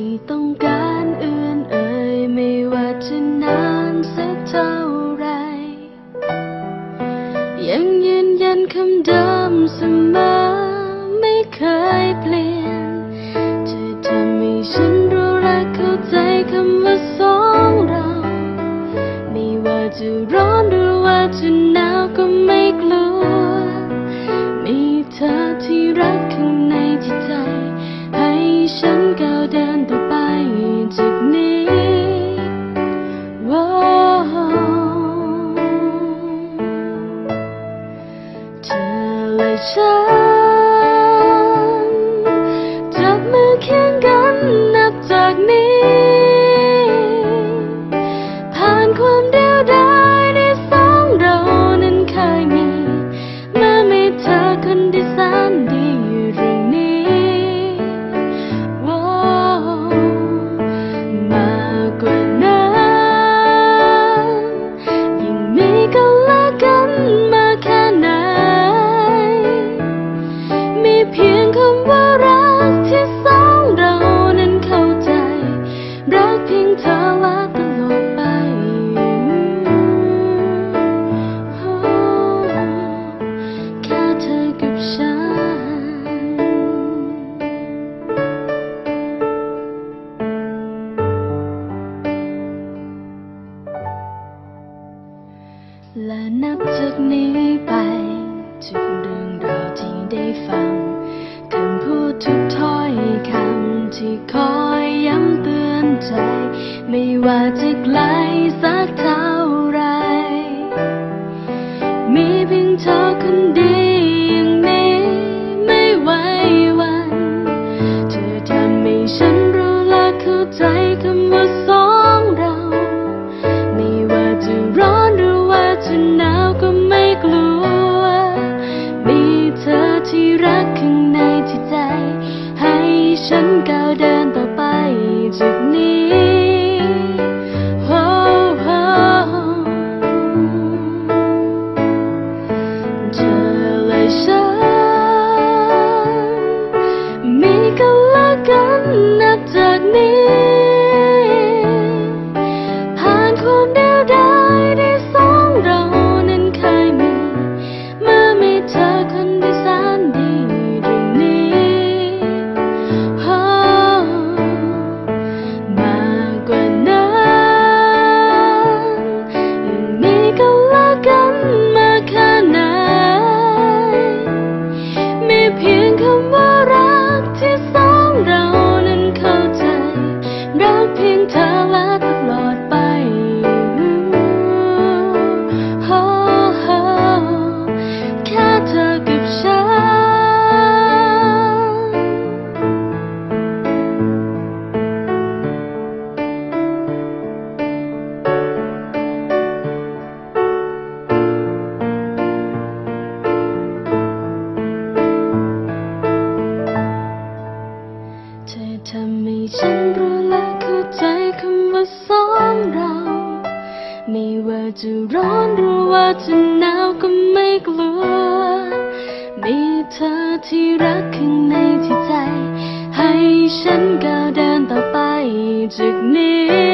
ที่ต้องการเอื่นเอ่ยไม่ว่าจะนานสักเท่าไร ยังยืนยันคำเดิมเสมอไม่เคยเปลี่ยนเธอทำให้ฉันรู้และเข้าใจคำว่าสองเรา ไม่ว่าจะร้อนหรือว่าจะหนาวก็ไม่กลัว มีเธอที่รักข้างในจิตใจให้ฉัน และนับจากนี้ไปทุกเรื่องราวที่ได้ฟังคำพูดทุกถ้อยคำที่คอยย้ำเตือนใจ ไม่ว่าจะไกลสักเท่า ให้ฉั ฉันรู้และเข้าใจคำว่าสองเรา ไม่ว่าจะร้อนหรือว่าจะหนาวก็ไม่กลัว มีเธอที่รักข้างในที่ใจ ให้ฉันก้าวเดินต่อไปจากนี้